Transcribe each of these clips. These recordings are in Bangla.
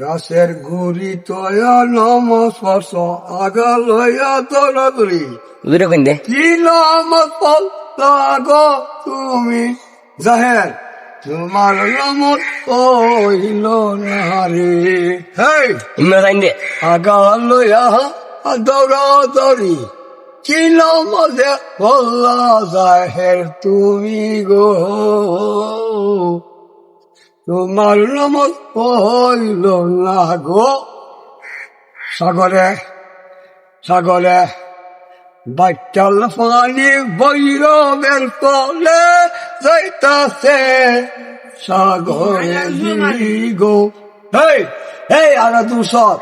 গাছের গুড়ি তয়া নমস পরশ আগা লইয়া দৌড়াদৌড়ি দুটো কোন দে। কি ফল? লাগ তুমি জাহের। তোমার নমস কইল না রে হেই! ইমরা সাইন দে। আগা লইয়া দৌড়া দৌড়ি কি নমসে বল্লা জাহের তুমি গো? তোমার নমস কইল না গো। সাগরে সাগরে বাচ্চাল পানি বৈরবের তলে যাইতাছে। সাগরে গো। হেই হেই, আরা দুসর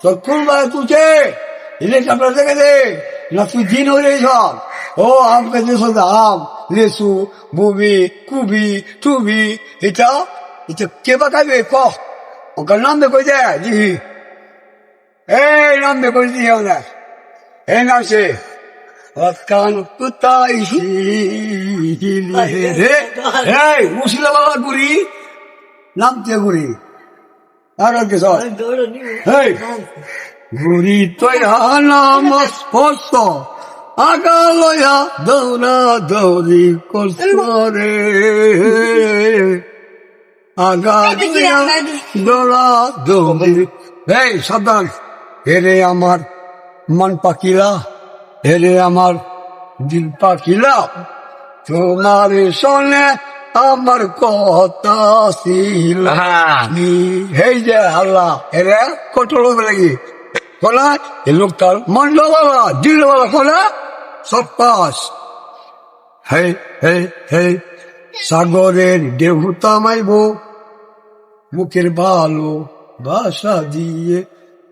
তোর কুলবা তুছে ইলে চাপড়া দেখে দে। না, তুই দিন হয়ে সব ও আম কাছে সদা আম লেসু বুবি কুবি টুবি এটা এটা কে বা খাবে ক? ওকে নাম দে কই দে জি। এই নাম দে কই দিয়ে ওনা এই নাম সে। কান কুতাই রে এই মুসিলা বাবা গুড়ি। নাম তে গুড়ি। আর কে সব হেই গুড়ি তৈয়া নাম স্পষ্ট আগালয়া দৌড়া দৌড়ি করছরে আগা দৌড়া দৌড়ি। এই সাবধান। হেরে আমার মন পাকিলা হেরে আমার দিল পাকিলা। তোমার শোনে আমার কথা ছিল। হেই যে আল্লাহ এরে কটল লাগি কোলা এ লোকটার মন্ডলা দিলওয়ালা কোলা। সব পাস। হে হে হে সাগরের দেবতা মাইব, মুখের ভালো ভাষা দিয়ে।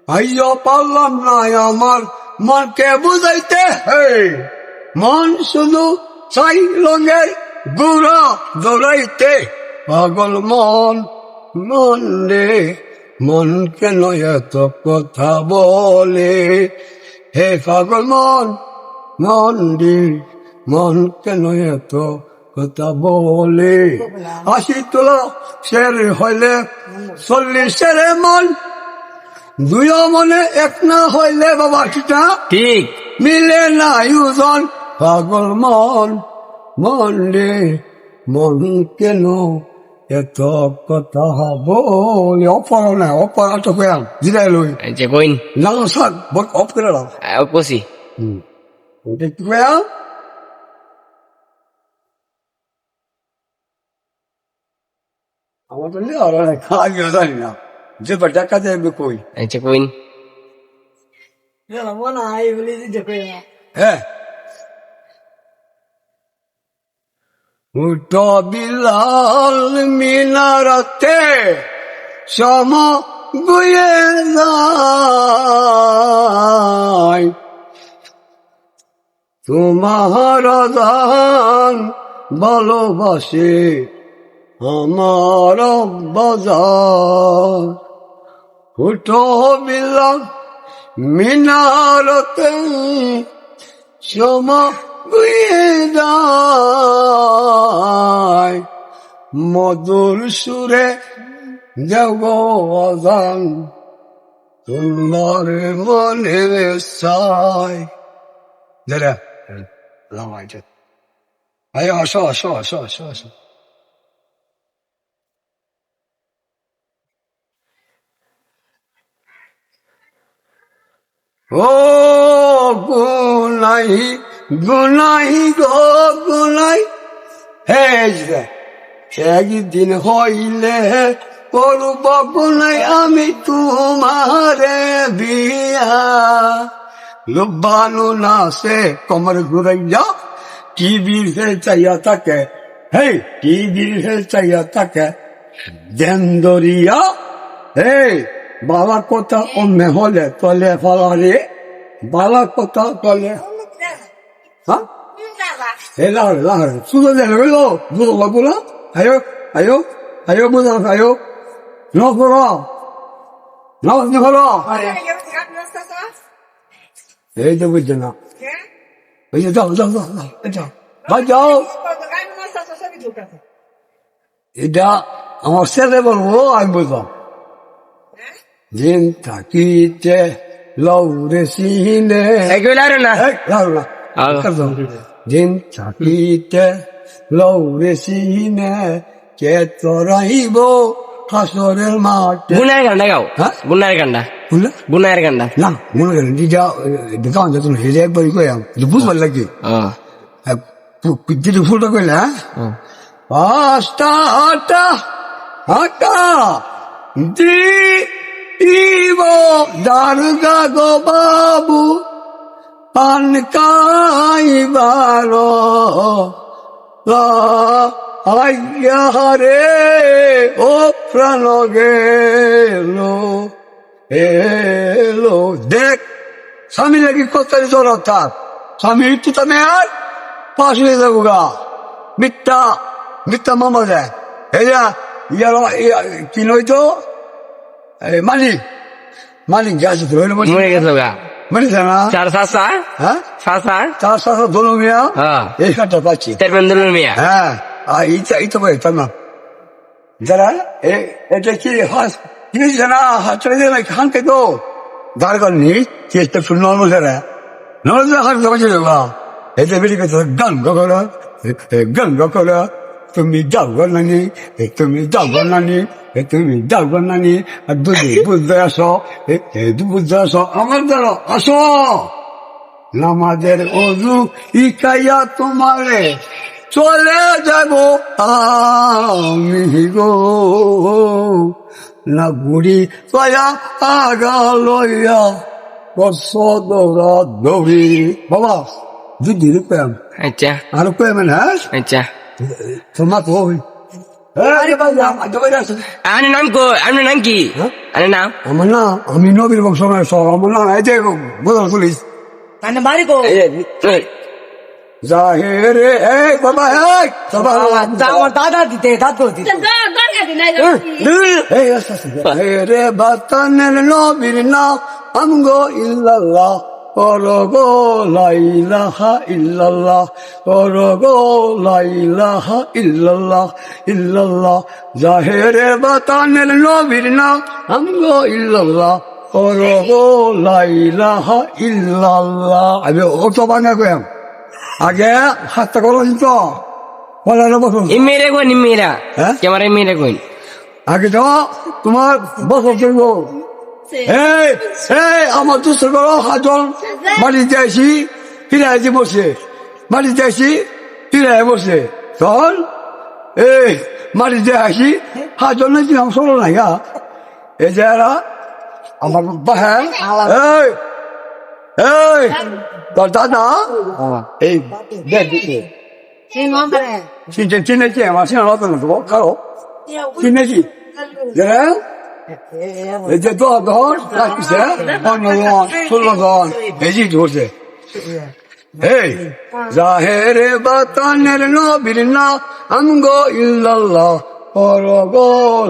আইয়া পারলাম না আমার মনকে বুঝাইতে। হে মন শুধু চাই রঙের গুড়া দৌড়াইতে পাগল মন মন রে মন কেন এত কথা বলে। হে পাগল মন মন রে মন কেন এত কথা বলে? আশি তোলা শের হইলে চল্লিশের মন। দুই মনে এক না হইলে বাবা কিটা ঠিক। মিলে না ইউজন পাগল মন মন রে মন কেন এত কথা বলে? অপর না অপর আটো পেয়াম জিরাই লই। আচ্ছা কইন। সাক বক অফ করে দাও। হুম। দেখতে পেয়াম আমার তো লিয়ে আর খাওয়া জানি না যে বাটা কাজে কই আচ্ছা কইন হ্যাঁ বিলাল মিনারতে সম গুয়ে যায় তোমার দান ভালোবাসে আমার বাজার উটো বিলাল মিনারতে সমা যায়। মধুর সুরে জগদান তোমার মনে সাই দাদা লামাইছে আয় আসো আসো আসো আসো আসো ও গুনাই গুনাই গো গুনাই হে একদিন হইলে করব গুনাই আমি তোমারে বিয়া। লুব্বানু না সে কমর ঘুরাইয়া কি বীর হে চাইয়া তাকে, হে কি বীর হে চাইয়া তাকে দেন দরিয়া হে বাবা কথা ও হলে তলে ফলারে বালা কথা তলে হ্যাঁ হে আয়ো আয়ো আয়ো এই তো বুঝছ না ওই যে যাও যাও যাও যাও ভাই যাও এটা আমার ছেলে বলব আমি বলতাম থাকিতে লৌরে সিনে দিন থাকিতে লৌরে সিনে হাসরের মাঠে গুনার গান্ডা গাও হ্যাঁ? গুনার গান্ডা বুঝলে গুনার গান্ডা না মনে করেন দিদা দেখান যত হেরে একবারই কইলাম বুঝবার লাগে ও যেটা ফুলটা কইলে হ্যাঁ। পাঁচটা আটা আটা দিব দারুগা গো বাবু পান কাইবার রে ও প্রাণ গেল এলো। দেখ স্বামী লাগি কত জোর তার স্বামী তো তুমি আর পাশ হয়ে যাব গা। মিথ্যা মিথ্যা মামা দেয়। এই ইয়ার কি নইতো এই মালিক মালিক গেছে তো মরে গেছে গা। মানে না? চার সাসা হ্যাঁ? সাসা তার সাথে দোলো মিয়া? হ্যাঁ। এই কাঠটা পাচ্ছি। মিয়া? হ্যাঁ। আর এইটা এইটা বলে তার যারা এটা কি হাস কি হয়েছে না হাত চলে খান কে তো। দাঁড় করেনি একটা ফুল নর্মাল যারা নর্মাল হাত বা এটা বেরিয়ে গান গকরা গান তুমি যাও নানি। তুমি যাও তুমি যাও নানি। আর দুধে বুঝতে আসো। বুঝতে আসো। আমার দ্বারা আসো। নামাজের অজু ইকাইয়া তোমারে। চলে যাব আমি গো। না গুড়ি তয়া আগা লইয়া বর্ষ দৌড়া দৌড়ি বাবা দুধি রূপাম আচ্ছা। আর রূপাম হ্যাঁ? আচ্ছা। তোমার তো হই আনি নাম কো আপনার নাম কি? হ্যাঁ? আরে নাম? আমার না আমি নবীর বংশ আমার না এই যে বোঝার পুলিশ। বাড়ি কো। জাহেরে এই বাবা এই আমার দাদা দিতে দাঁত করে দিতে। এই আস্তে আস্তে। রে বাতানের নবীর নাম আমগো ইল্লাল্লাহ। করগো লাইলাহা ইল্লাল্লাহ। করগো লাইলাহা ইল্লাল্লাহ। ইল্লাল্লাহ। জাহেরে বাতানের নবীর নাম আমগো ইল্লাল্লাহ। করগো লাইলাহা ইল্লাল্লাহ। আমি ও তো বাংলা কয়াম আগে হাতটা করো তো। বলার বসুন। ইমেরে কোন ইমেরা হ্যাঁ? ক্যামেরা ইমেরে কোন আগে তো তোমার বছর চলব। এই এই আমার দুশো করো হাজন বাড়িতে আসি ফিরে আসি বসে। বাড়িতে আসি ফিরে বসে। তখন এই বাড়িতে আসি হাজন নাকি আমার সরো নাই গা এই যে আমার বাহের এই এই তোর দাদা? এই দেখ চিনতে চিনেছি আমার সিনা রতন দেবো কারও। চিনেছি। হ্যাঁ? এই যে দশ দশ রাখছে পনেরো জন ষোলো জন বেশি ধরছে এই জাহেরে বাতানের নবীর না আমগো ইল্লাল্লাহ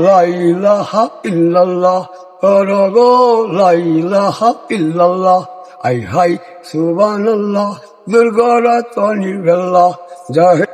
লাইলাহা ইল্লাল্লাহ করগো লাইলাহা ইল্লাল্লাহ। আই হাই সুবান দুর্গরা তো জয়